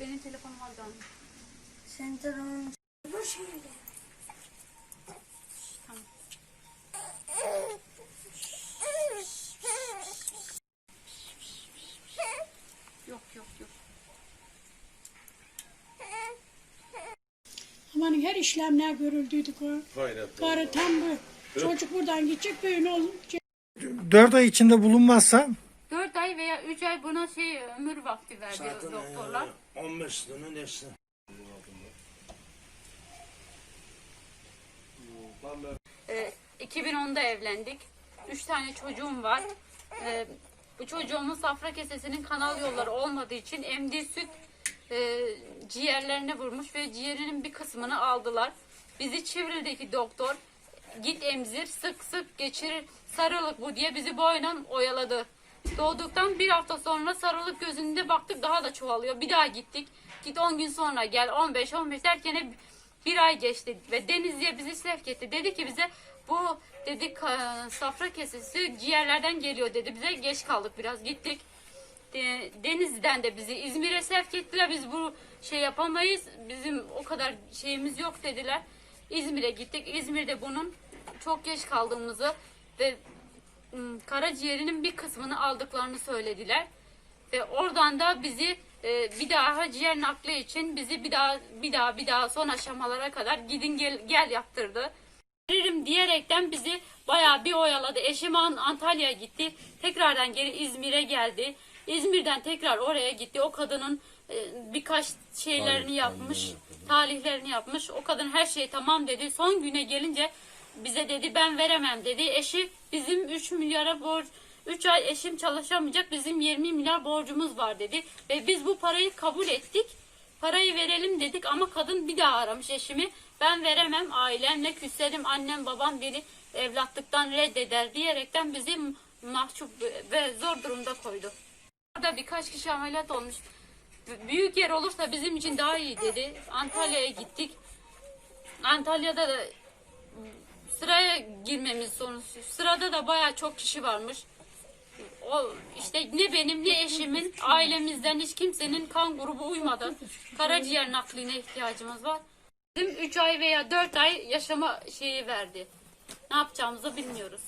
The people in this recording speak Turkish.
Benim telefonum var da. Senin telefonun bu şeyle. Tamam. Yok yok yok. Amanın her işlemler görüldüydük o. Hayret. Karı tam bu. Çocuk buradan gidecek böyle olacak. 4 ay içinde bulunmazsa 4 ay veya 3 ay buna şey ömür vakti verdi doktorlar. 15 sene geçti. Ee, 2010'da evlendik. 3 tane çocuğum var. Ee, bu çocuğumun safra kesesinin kanal yolları olmadığı için emdiği süt e, ciğerlerine vurmuş ve ciğerinin bir kısmını aldılar. Bizi Çivril'deki doktor git emzir sık sık geçirir sarılık bu diye bizi boyuna oyaladı. Doğduktan bir hafta sonra sarılık gözünde baktık daha da çoğalıyor. Bir daha gittik. Git 10 gün sonra gel 15 15 derken hep bir ay geçti ve Denizli'ye bizi sevk etti. Dedi ki bize bu dedi safra kesesi ciğerlerden geliyor dedi. Bize geç kaldık biraz gittik. De- Denizli'den de bizi İzmir'e sevk ettiler. Biz bu şey yapamayız. Bizim o kadar şeyimiz yok dediler. İzmir'e gittik. İzmir'de bunun çok geç kaldığımızı ve karaciğerinin bir kısmını aldıklarını söylediler. Ve oradan da bizi e, bir daha ciğer nakli için bizi bir daha bir daha bir daha son aşamalara kadar gidin gel, gel yaptırdı. Veririm diyerekten bizi bayağı bir oyaladı. Eşim An- Antalya'ya gitti. Tekrardan geri İzmir'e geldi. İzmir'den tekrar oraya gitti. O kadının e, birkaç şeylerini yapmış. Talihlerini yapmış. O kadın her şey tamam dedi. Son güne gelince bize dedi ben veremem dedi. Eşi bizim 3 milyara borç 3 ay eşim çalışamayacak bizim 20 milyar borcumuz var dedi. Ve biz bu parayı kabul ettik. Parayı verelim dedik ama kadın bir daha aramış eşimi. Ben veremem ailemle küserim annem babam beni evlatlıktan reddeder diyerekten bizi mahcup ve zor durumda koydu. Orada birkaç kişi ameliyat olmuş. Büyük yer olursa bizim için daha iyi dedi. Antalya'ya gittik. Antalya'da da sıraya girmemiz sonuç. Sırada da bayağı çok kişi varmış. O işte ne benim ne eşimin ailemizden hiç kimsenin kan grubu uymadı. Karaciğer nakline ihtiyacımız var. Bizim 3 ay veya 4 ay yaşama şeyi verdi. Ne yapacağımızı bilmiyoruz.